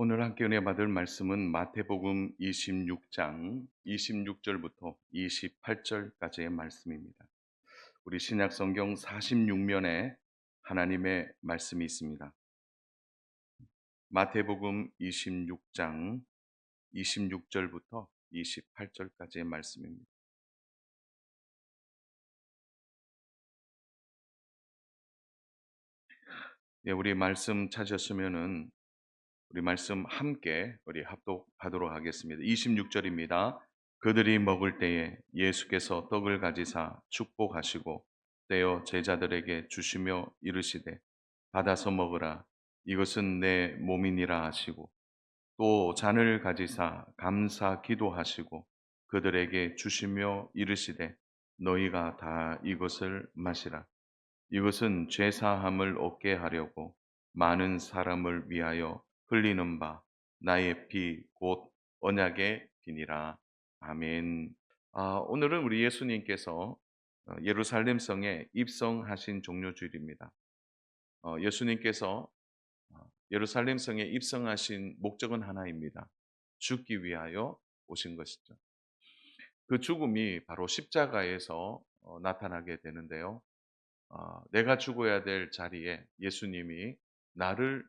오늘 함께 은혜 받을 말씀은 마태복음 26장 26절부터 28절까지의 말씀입니다. 우리 신약 성경 46면에 하나님의 말씀이 있습니다. 마태복음 26장 26절부터 28절까지의 말씀입니다. 예, 우리 말씀 찾으셨으면은 우리 말씀 함께 우리 합독하도록 하겠습니다. 26절입니다. 그들이 먹을 때에 예수께서 떡을 가지사 축복하시고 떼어 제자들에게 주시며 이르시되 받아서 먹으라 이것은 내 몸이니라 하시고 또 잔을 가지사 감사 기도하시고 그들에게 주시며 이르시되 너희가 다 이것을 마시라 이것은 죄 사함을 얻게 하려고 많은 사람을 위하여 흘리는 바 나의 피 곧 언약의 피니라. 아멘. 아, 오늘은 우리 예수님께서 어, 예루살렘 성에 입성하신 종료주일입니다. 어, 예수님께서 어, 예루살렘 성에 입성하신 목적은 하나입니다. 죽기 위하여 오신 것이죠. 그 죽음이 바로 십자가에서 어, 나타나게 되는데요. 어, 내가 죽어야 될 자리에 예수님이 나를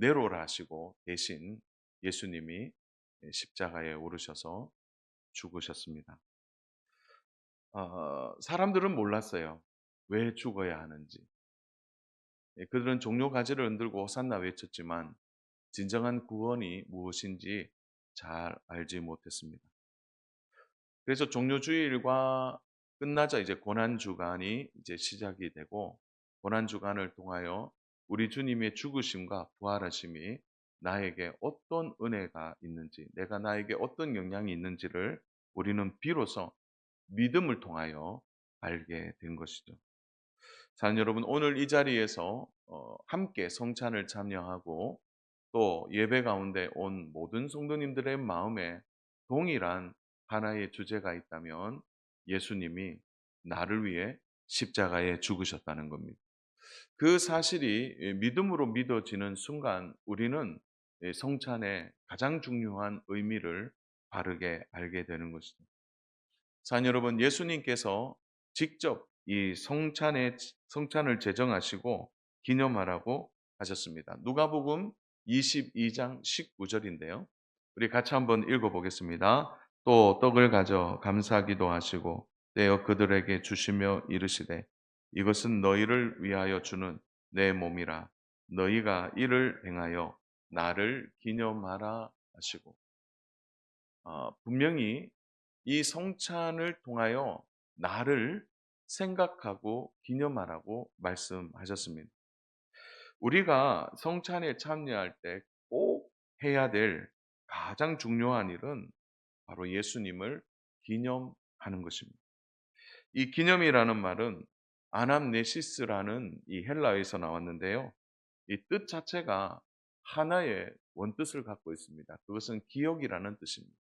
내로라 하시고 대신 예수님이 십자가에 오르셔서 죽으셨습니다. 어, 사람들은 몰랐어요. 왜 죽어야 하는지. 예, 그들은 종료 가지를 흔들고 호산나 외쳤지만 진정한 구원이 무엇인지 잘 알지 못했습니다. 그래서 종료주일과 끝나자 이제 고난 주간이 이제 시작이 되고 고난 주간을 통하여 우리 주님의 죽으심과 부활하심이 나에게 어떤 은혜가 있는지, 내가 나에게 어떤 영향이 있는지를 우리는 비로소 믿음을 통하여 알게 된 것이죠. 자, 여러분, 오늘 이 자리에서 어, 함께 성찬을 참여하고 또 예배 가운데 온 모든 성도님들의 마음에 동일한 하나의 주제가 있다면 예수님이 나를 위해 십자가에 죽으셨다는 겁니다. 그 사실이 예, 믿음으로 믿어지는 순간 우리는 예, 성찬의 가장 중요한 의미를 바르게 알게 되는 것이죠. 자, 여러분, 예수님께서 직접 이 성찬의 성찬을 제정하시고 기념하라고 하셨습니다. 누가복음 22장 19절인데요. 우리 같이 한번 읽어 보겠습니다. 또 떡을 가져 감사기도 하시고 떼어 그들에게 주시며 이르시되 이것은 너희를 위하여 주는 내 몸이라 너희가 이를 행하여 나를 기념하라 하시고 어, 분명히 이 성찬을 통하여 나를 생각하고 기념하라고 말씀하셨습니다. 우리가 성찬에 참여할 때 꼭 해야 될 가장 중요한 일은 바로 예수님을 기념하는 것입니다. 이 기념이라는 말은 아남네시스라는 이 헬라어에서 나왔는데요. 이 뜻 자체가 하나의 원뜻을 갖고 있습니다. 그것은 기억이라는 뜻입니다.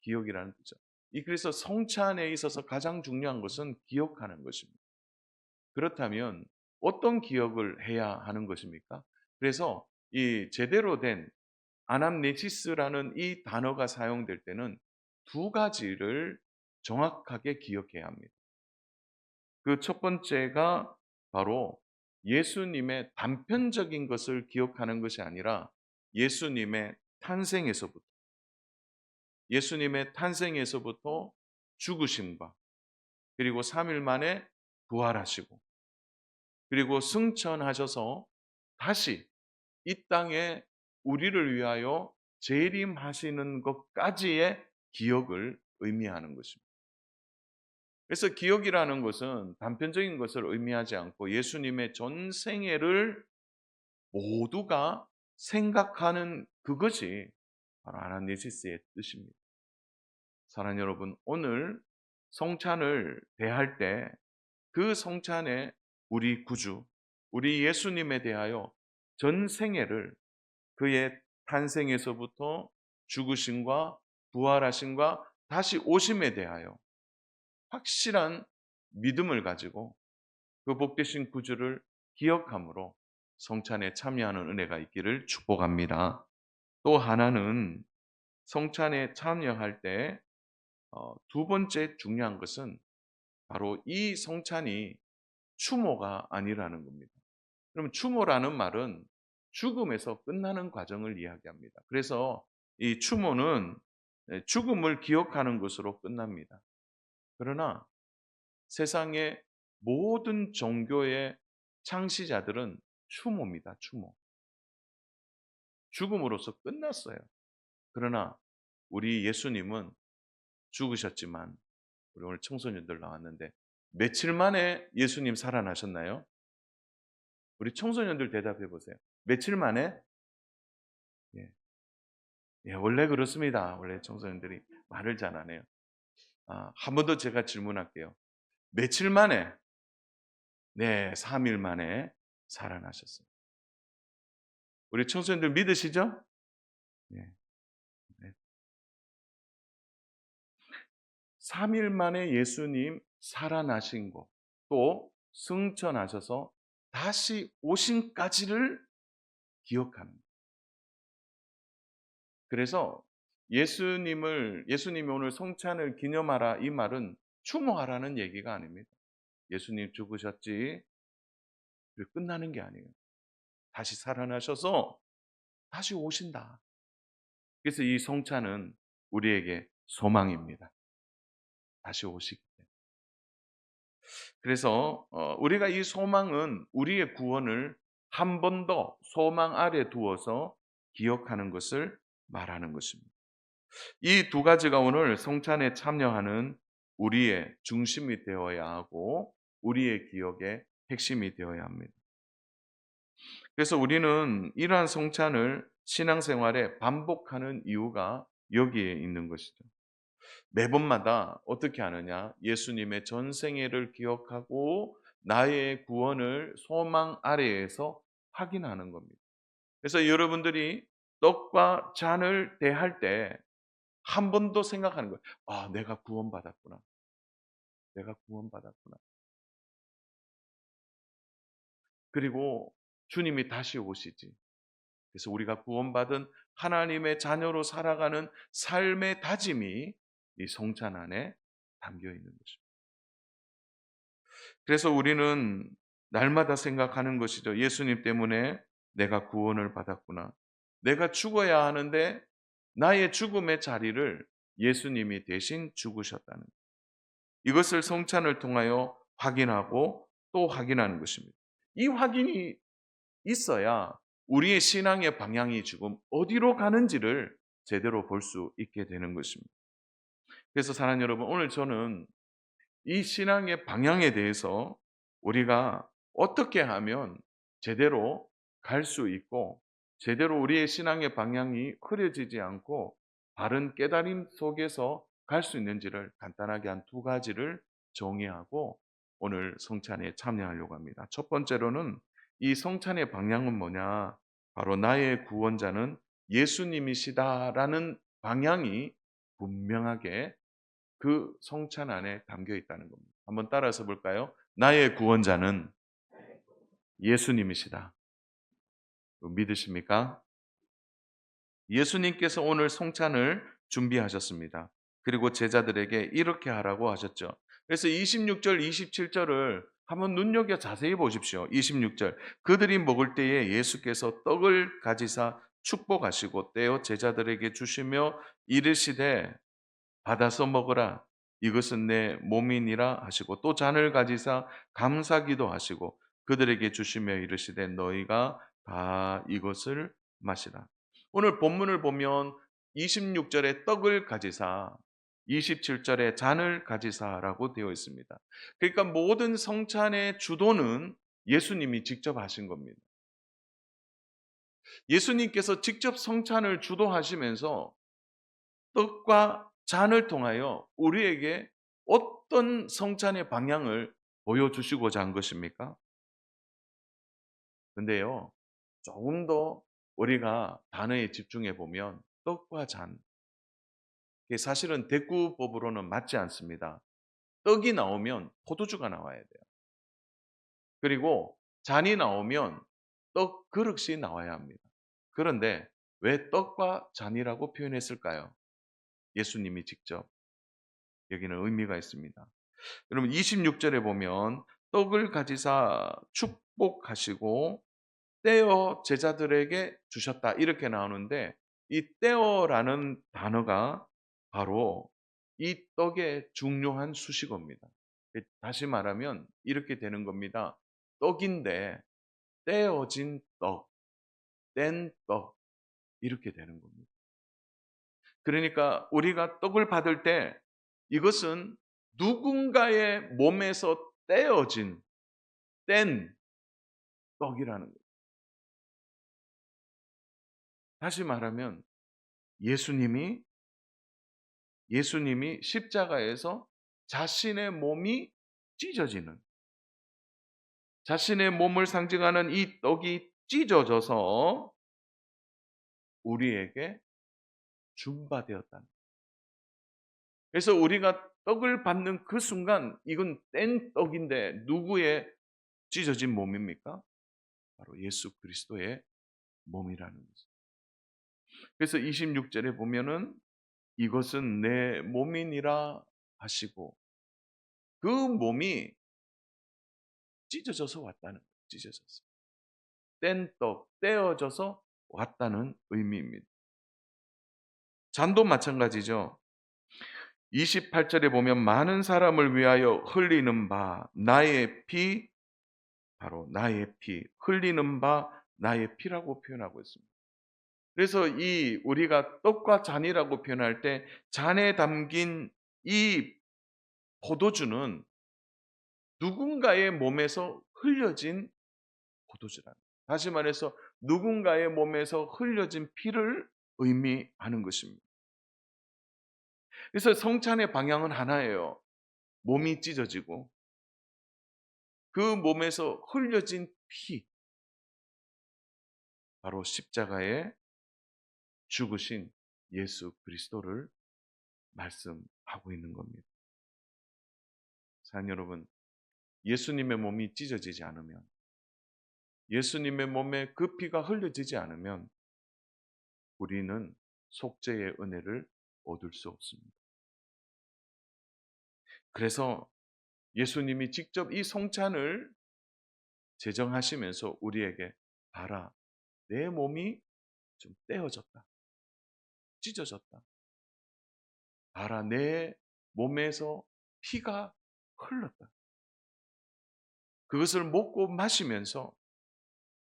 기억이라는 뜻이죠. 이 그래서 성찬에 있어서 가장 중요한 것은 기억하는 것입니다. 그렇다면 어떤 기억을 해야 하는 것입니까? 그래서 이 제대로 된 아남네시스라는 이 단어가 사용될 때는 두 가지를 정확하게 기억해야 합니다. 그 첫 번째가 바로 예수님의 단편적인 것을 기억하는 것이 아니라 예수님의 탄생에서부터 예수님의 탄생에서부터 죽으심과 그리고 3일 만에 부활하시고 그리고 승천하셔서 다시 이 땅에 우리를 위하여 재림하시는 것까지의 기억을 의미하는 것입니다. 그래서 기억이라는 것은 단편적인 것을 의미하지 않고 예수님의 전 생애를 모두가 생각하는 그것이 바로 아나니시스의 뜻입니다. 사랑 여러분, 오늘 성찬을 대할 때 그 성찬에 우리 구주, 우리 예수님에 대하여 전 생애를 그의 탄생에서부터 죽으심과 부활하심과 다시 오심에 대하여 확실한 믿음을 가지고 그 복되신 구주를 기억함으로 성찬에 참여하는 은혜가 있기를 축복합니다. 또 하나는 성찬에 참여할 때 어, 두 번째 중요한 것은 바로 이 성찬이 추모가 아니라는 겁니다. 그럼 추모라는 말은 죽음에서 끝나는 과정을 이야기합니다. 그래서 이 추모는 죽음을 기억하는 것으로 끝납니다. 그러나 세상의 모든 종교의 창시자들은 추모입니다. 추모. 죽음으로써 끝났어요. 그러나 우리 예수님은 죽으셨지만 우리 오늘 청소년들 나왔는데 며칠 만에 예수님 살아나셨나요? 우리 청소년들 대답해 보세요. 며칠 만에? 예. 예, 원래 그렇습니다. 원래 청소년들이 말을 잘 안 해요. 아, 한 번 더 제가 질문할게요. 며칠 만에? 네, 3일 만에 살아나셨어요. 우리 청소년들 믿으시죠? 네. 네. 3일 만에 예수님 살아나신 거, 또 승천하셔서 다시 오신까지를 거예요. 그래서 예수님을 예수님이 오늘 성찬을 기념하라 이 말은 추모하라는 얘기가 아닙니다. 예수님 죽으셨지 끝나는 게 아니에요. 다시 살아나셔서 다시 오신다. 그래서 이 성찬은 우리에게 소망입니다. 다시 오시기 때문에. 그래서 어, 우리가 이 소망은 우리의 구원을 한 번 더 소망 아래 두어서 기억하는 것을 말하는 것입니다. 이 두 가지가 오늘 성찬에 참여하는 우리의 중심이 되어야 하고 우리의 기억의 핵심이 되어야 합니다. 그래서 우리는 이러한 성찬을 신앙생활에 반복하는 이유가 여기에 있는 것이죠. 매번마다 어떻게 하느냐? 예수님의 전생애를 기억하고 나의 구원을 소망 아래에서 확인하는 겁니다. 그래서 여러분들이 떡과 잔을 대할 때 한번더 생각하는 거예요. 아, 내가 구원받았구나. 내가 구원받았구나. 그리고 주님이 다시 오시지. 그래서 우리가 구원받은 하나님의 자녀로 살아가는 삶의 다짐이 이 성찬 안에 담겨 있는 것입니다. 그래서 우리는 날마다 생각하는 것이죠. 예수님 때문에 내가 구원을 받았구나. 내가 죽어야 하는데 나의 죽음의 자리를 예수님이 대신 죽으셨다는 것. 이것을 성찬을 통하여 확인하고 또 확인하는 것입니다. 이 확인이 있어야 우리의 신앙의 방향이 지금 어디로 가는지를 제대로 볼 수 있게 되는 것입니다. 그래서 사랑하는 여러분, 오늘 저는 이 신앙의 방향에 대해서 우리가 어떻게 하면 제대로 갈 수 있고 제대로 우리의 신앙의 방향이 흐려지지 않고 바른 깨달음 속에서 갈 수 있는지를 간단하게 한 두 가지를 정의하고 오늘 성찬에 참여하려고 합니다. 첫 번째로는 이 성찬의 방향은 뭐냐? 바로 나의 구원자는 예수님이시다라는 방향이 분명하게 그 성찬 안에 담겨 있다는 겁니다. 한번 따라서 볼까요? 나의 구원자는 예수님이시다. 믿으십니까? 예수님께서 오늘 성찬을 준비하셨습니다. 그리고 제자들에게 이렇게 하라고 하셨죠. 그래서 26절, 27절을 한번 눈여겨 자세히 보십시오. 26절. 그들이 먹을 때에 예수께서 떡을 가지사 축복하시고 떼어 제자들에게 주시며 이르시되 받아서 먹으라. 이것은 내 몸이니라 하시고 또 잔을 가지사 감사기도 하시고 그들에게 주시며 이르시되 너희가 다 이것을 마시라. 오늘 본문을 보면 26절에 떡을 가지사 27절에 잔을 가지사라고 되어 있습니다. 그러니까 모든 성찬의 주도는 예수님이 직접 하신 겁니다. 예수님께서 직접 성찬을 주도하시면서 떡과 잔을 통하여 우리에게 어떤 성찬의 방향을 보여주시고자 한 것입니까? 근데요, 조금 더 우리가 단어에 집중해 보면 떡과 잔, 사실은 대구법으로는 맞지 않습니다. 떡이 나오면 포도주가 나와야 돼요. 그리고 잔이 나오면 떡 그릇이 나와야 합니다. 그런데 왜 떡과 잔이라고 표현했을까요? 예수님이 직접 여기는 의미가 있습니다. 여러분 26절에 보면 떡을 가지사 축복하시고 떼어 제자들에게 주셨다 이렇게 나오는데 이 떼어라는 단어가 바로 이 떡의 중요한 수식어입니다. 다시 말하면 이렇게 되는 겁니다. 떡인데 떼어진 떡, 뗀 떡 이렇게 되는 겁니다. 그러니까 우리가 떡을 받을 때 이것은 누군가의 몸에서 떼어진 뗀 떡이라는 거예요. 다시 말하면 예수님이 예수님이 십자가에서 자신의 몸이 찢어지는 자신의 몸을 상징하는 이 떡이 찢어져서 우리에게 준바되었다는 그래서 우리가 떡을 받는 그 순간 이건 뗀 떡인데 누구의 찢어진 몸입니까? 바로 예수 그리스도의 몸이라는 거죠. 그래서 26절에 보면은 이것은 내 몸이니라 하시고 그 몸이 찢어져서 왔다는. 찢어져서. 뗀 떡, 떼어져서 왔다는 의미입니다. 잔도 마찬가지죠. 28절에 보면 많은 사람을 위하여 흘리는 바 나의 피 바로 나의 피 흘리는 바 나의 피라고 표현하고 있습니다. 그래서 이 우리가 떡과 잔이라고 표현할 때 잔에 담긴 이 포도주는 누군가의 몸에서 흘려진 포도주라. 다시 말해서 누군가의 몸에서 흘려진 피를 의미하는 것입니다. 그래서 성찬의 방향은 하나예요. 몸이 찢어지고 그 몸에서 흘려진 피 바로 십자가에 죽으신 예수 그리스도를 말씀하고 있는 겁니다. 사랑 여러분, 예수님의 몸이 찢어지지 않으면 예수님의 몸에 그 피가 흘려지지 않으면 우리는 속죄의 은혜를 얻을 수 없습니다. 그래서 예수님이 직접 이 성찬을 제정하시면서 우리에게 봐라, 내 몸이 좀 떼어졌다. 찢어졌다. 봐라, 내 몸에서 피가 흘렀다. 그것을 먹고 마시면서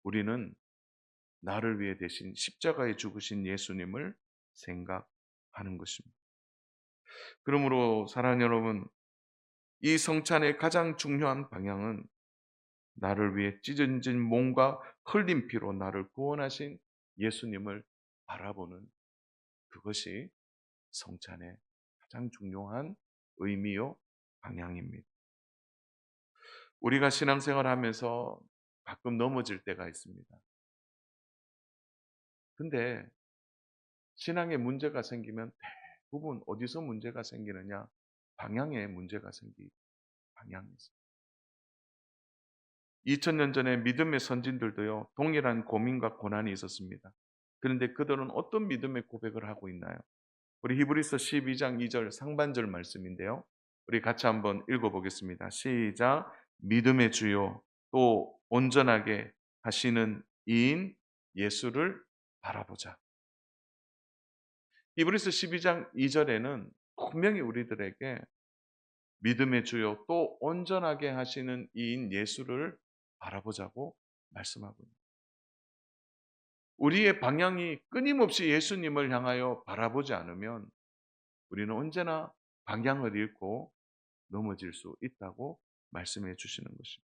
우리는 나를 위해 대신 십자가에 죽으신 예수님을 생각하는 것입니다. 그러므로 사랑하는 여러분, 이 성찬의 가장 중요한 방향은 나를 위해 찢어진 몸과 흘린 피로 나를 구원하신 예수님을 바라보는 그것이 성찬의 가장 중요한 의미요 방향입니다. 우리가 신앙생활 하면서 가끔 넘어질 때가 있습니다. 근데 신앙에 문제가 생기면 대부분 어디서 문제가 생기느냐? 방향에 문제가 생기 방향에서. 2000년 전에 믿음의 선진들도요, 동일한 고민과 고난이 있었습니다. 그런데 그들은 어떤 믿음의 고백을 하고 있나요? 우리 히브리서 12장 2절 상반절 말씀인데요. 우리 같이 한번 읽어보겠습니다. 시작. 믿음의 주요 또 온전하게 하시는 이인 예수를 바라보자. 히브리서 12장 2절에는 분명히 우리들에게 믿음의 주요 또 온전하게 하시는 이인 예수를 바라보자고 말씀하고 있습니다. 우리의 방향이 끊임없이 예수님을 향하여 바라보지 않으면 우리는 언제나 방향을 잃고 넘어질 수 있다고 말씀해 주시는 것입니다.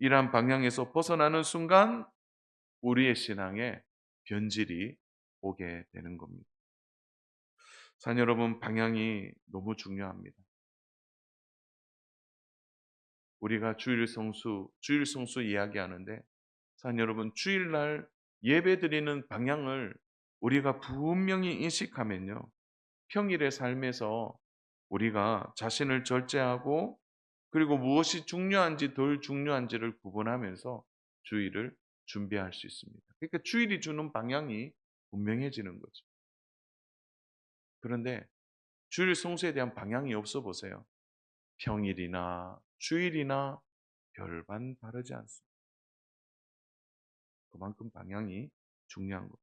이러한 방향에서 벗어나는 순간 우리의 신앙에 변질이 오게 되는 겁니다. 산 여러분, 방향이 너무 중요합니다. 우리가 주일 성수, 주일 성수 이야기하는데, 산 여러분, 주일날 예배 드리는 방향을 우리가 분명히 인식하면요. 평일의 삶에서 우리가 자신을 절제하고 그리고 무엇이 중요한지 덜 중요한지를 구분하면서 주일을 준비할 수 있습니다. 그러니까 주일이 주는 방향이 분명해지는 거죠. 그런데 주일 성수에 대한 방향이 없어 보세요. 평일이나 주일이나 별반 다르지 않습니다. 그만큼 방향이 중요한 겁니다.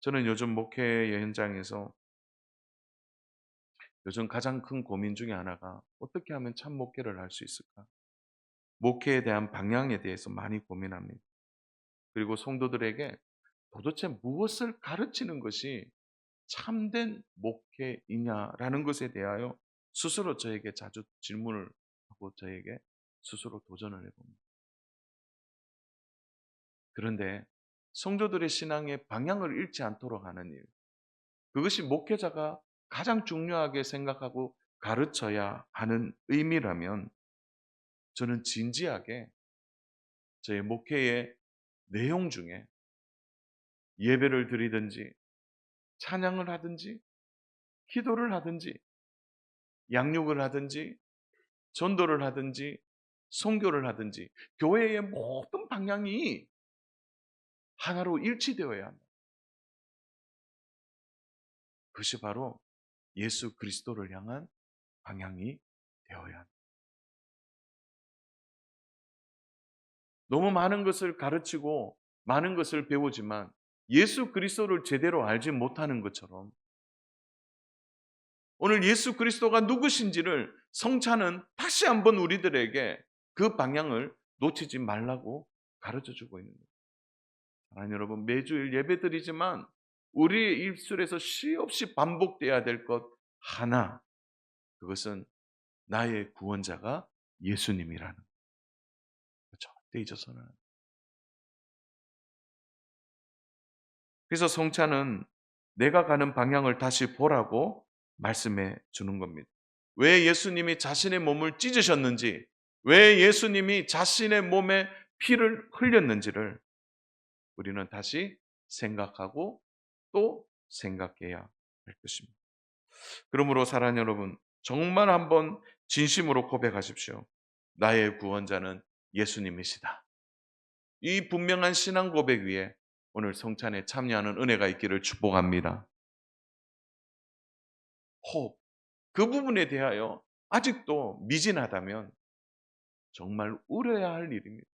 저는 요즘 목회 현장에서 요즘 가장 큰 고민 중에 하나가 어떻게 하면 참 목회를 할 수 있을까? 목회에 대한 방향에 대해서 많이 고민합니다. 그리고 성도들에게 도대체 무엇을 가르치는 것이 참된 목회이냐라는 것에 대하여 스스로 저에게 자주 질문을 하고 저에게 스스로 도전을 해봅니다. 그런데 성도들의 신앙의 방향을 잃지 않도록 하는 일, 그것이 목회자가 가장 중요하게 생각하고 가르쳐야 하는 의미라면 저는 진지하게 저의 목회의 내용 중에 예배를 드리든지 찬양을 하든지 기도를 하든지 양육을 하든지 전도를 하든지 성교를 하든지 교회의 모든 방향이 하나로 일치되어야 합니다. 그것이 바로 예수 그리스도를 향한 방향이 되어야 합니다. 너무 많은 것을 가르치고 많은 것을 배우지만 예수 그리스도를 제대로 알지 못하는 것처럼 오늘 예수 그리스도가 누구신지를 성찬은 다시 한번 우리들에게 그 방향을 놓치지 말라고 가르쳐 주고 있는 거예요. 사랑하는 여러분, 매주일 예배 드리지만 우리의 입술에서 쉬없이 반복돼야 될 것 하나. 그것은 나의 구원자가 예수님이라는 것. 절대 잊어서는. 그래서 성찬은 내가 가는 방향을 다시 보라고 말씀해 주는 겁니다. 왜 예수님이 자신의 몸을 찢으셨는지, 왜 예수님이 자신의 몸에 피를 흘렸는지를 우리는 다시 생각하고 또 생각해야 할 것입니다. 그러므로 사랑하는 여러분, 정말 한번 진심으로 고백하십시오. 나의 구원자는 예수님이시다. 이 분명한 신앙 고백 위에 오늘 성찬에 참여하는 은혜가 있기를 축복합니다. 혹, 그 부분에 대하여 아직도 미진하다면 정말 울어야 할 일입니다.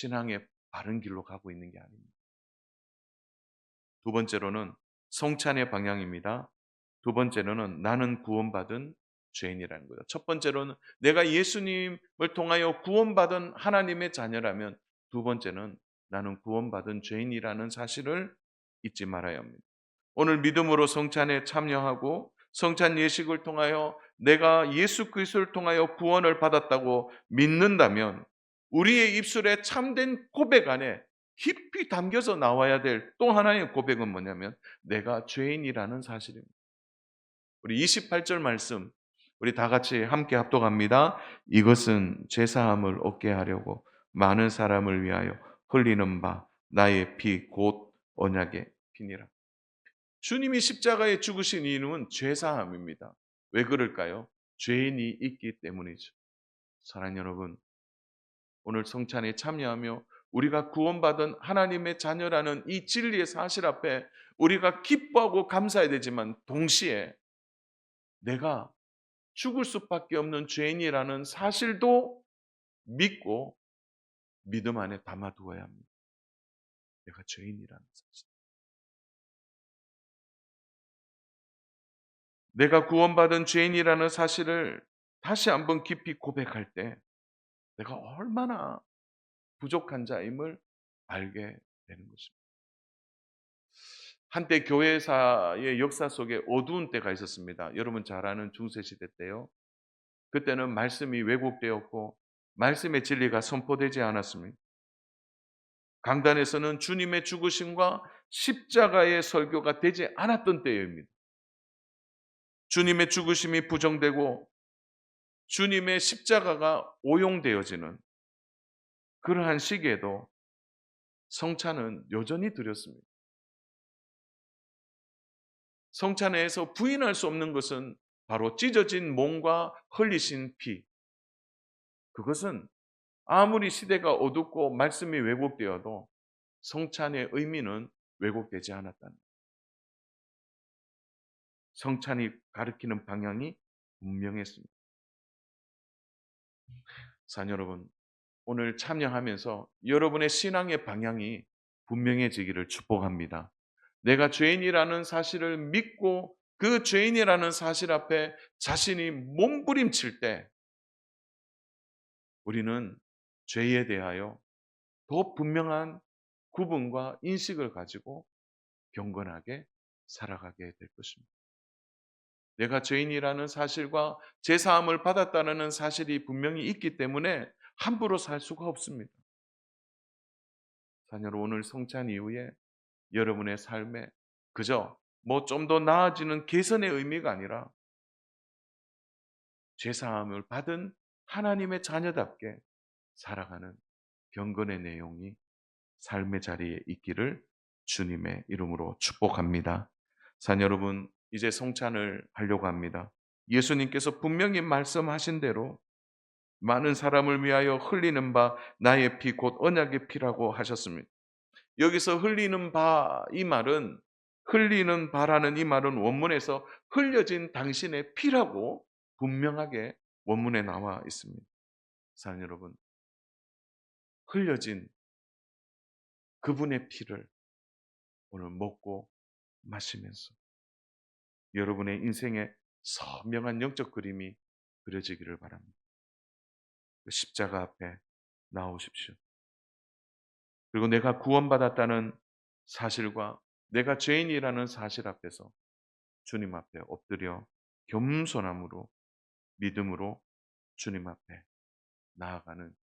신앙의 바른 길로 가고 있는 게 아닙니다. 두 번째로는 성찬의 방향입니다. 두 번째로는 나는 구원받은 죄인이라는 거죠. 첫 번째로는 내가 예수님을 통하여 구원받은 하나님의 자녀라면 두 번째는 나는 구원받은 죄인이라는 사실을 잊지 말아야 합니다. 오늘 믿음으로 성찬에 참여하고 성찬 예식을 통하여 내가 예수 그리스도를 통하여 구원을 받았다고 믿는다면 우리의 입술에 참된 고백 안에 깊이 담겨서 나와야 될 또 하나의 고백은 뭐냐면 내가 죄인이라는 사실입니다. 우리 28절 말씀 우리 다 같이 함께 합독합니다. 이것은 제사함을 얻게 하려고 많은 사람을 위하여 흘리는 바 나의 피 곧 언약의 피니라. 주님이 십자가에 죽으신 이유는 죄 사함입니다. 왜 그럴까요? 죄인이 있기 때문이죠. 사랑 여러분, 오늘 성찬에 참여하며 우리가 구원받은 하나님의 자녀라는 이 진리의 사실 앞에 우리가 기뻐하고 감사해야 되지만 동시에 내가 죽을 수밖에 없는 죄인이라는 사실도 믿고 믿음 안에 담아두어야 합니다. 내가 죄인이라는 사실. 내가 구원받은 죄인이라는 사실을 다시 한번 깊이 고백할 때 내가 얼마나 부족한 자임을 알게 되는 것입니다. 한때 교회사의 역사 속에 어두운 때가 있었습니다. 여러분 잘 아는 중세시대 때요. 그때는 말씀이 왜곡되었고 말씀의 진리가 선포되지 않았습니다. 강단에서는 주님의 죽으심과 십자가의 설교가 되지 않았던 때입니다. 주님의 죽으심이 부정되고 주님의 십자가가 오용되어지는 그러한 시기에도 성찬은 여전히 드렸습니다. 성찬에서 부인할 수 없는 것은 바로 찢어진 몸과 흘리신 피. 그것은 아무리 시대가 어둡고 말씀이 왜곡되어도 성찬의 의미는 왜곡되지 않았다는 거예요. 성찬이 가리키는 방향이 분명했습니다. 사녀 여러분, 오늘 참여하면서 여러분의 신앙의 방향이 분명해지기를 축복합니다. 내가 죄인이라는 사실을 믿고 그 죄인이라는 사실 앞에 자신이 몸부림칠 때 우리는 죄에 대하여 더 분명한 구분과 인식을 가지고 경건하게 살아가게 될 것입니다. 내가 죄인이라는 사실과 제 사함을 받았다는 사실이 분명히 있기 때문에 함부로 살 수가 없습니다. 자녀로 오늘 성찬 이후에 여러분의 삶에 그저 뭐 좀 더 나아지는 개선의 의미가 아니라 죄사함을 받은 하나님의 자녀답게 살아가는 경건의 내용이 삶의 자리에 있기를 주님의 이름으로 축복합니다. 자녀 여러분, 이제 성찬을 하려고 합니다. 예수님께서 분명히 말씀하신 대로 많은 사람을 위하여 흘리는 바 나의 피 곧 언약의 피라고 하셨습니다. 여기서 흘리는 바 이 말은 흘리는 바라는 이 말은 원문에서 흘려진 당신의 피라고 분명하게 원문에 나와 있습니다. 사랑 여러분, 흘려진 그분의 피를 오늘 먹고 마시면서 여러분의 인생에 선명한 영적 그림이 그려지기를 바랍니다. 그 십자가 앞에 나오십시오. 그리고 내가 구원받았다는 사실과 내가 죄인이라는 사실 앞에서 주님 앞에 엎드려 겸손함으로 믿음으로 주님 앞에 나아가는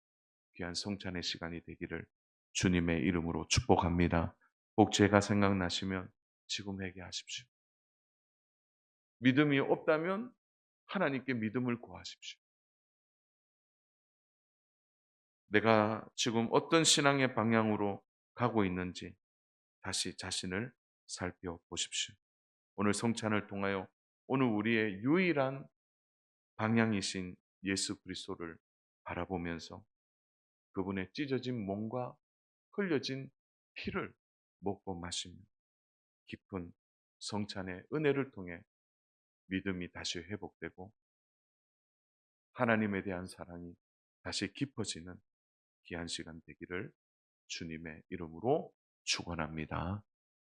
귀한 성찬의 시간이 되기를 주님의 이름으로 축복합니다. 꼭 제가 생각나시면 지금 회개하십시오. 믿음이 없다면 하나님께 믿음을 구하십시오. 내가 지금 어떤 신앙의 방향으로 가고 있는지 다시 자신을 살펴보십시오. 오늘 성찬을 통하여 오늘 우리의 유일한 방향이신 예수 그리스도를 바라보면서 그분의 찢어진 몸과 흘려진 피를 먹고 마시며 깊은 성찬의 은혜를 통해 믿음이 다시 회복되고 하나님에 대한 사랑이 다시 깊어지는 귀한 시간 되기를 주님의 이름으로 축원합니다.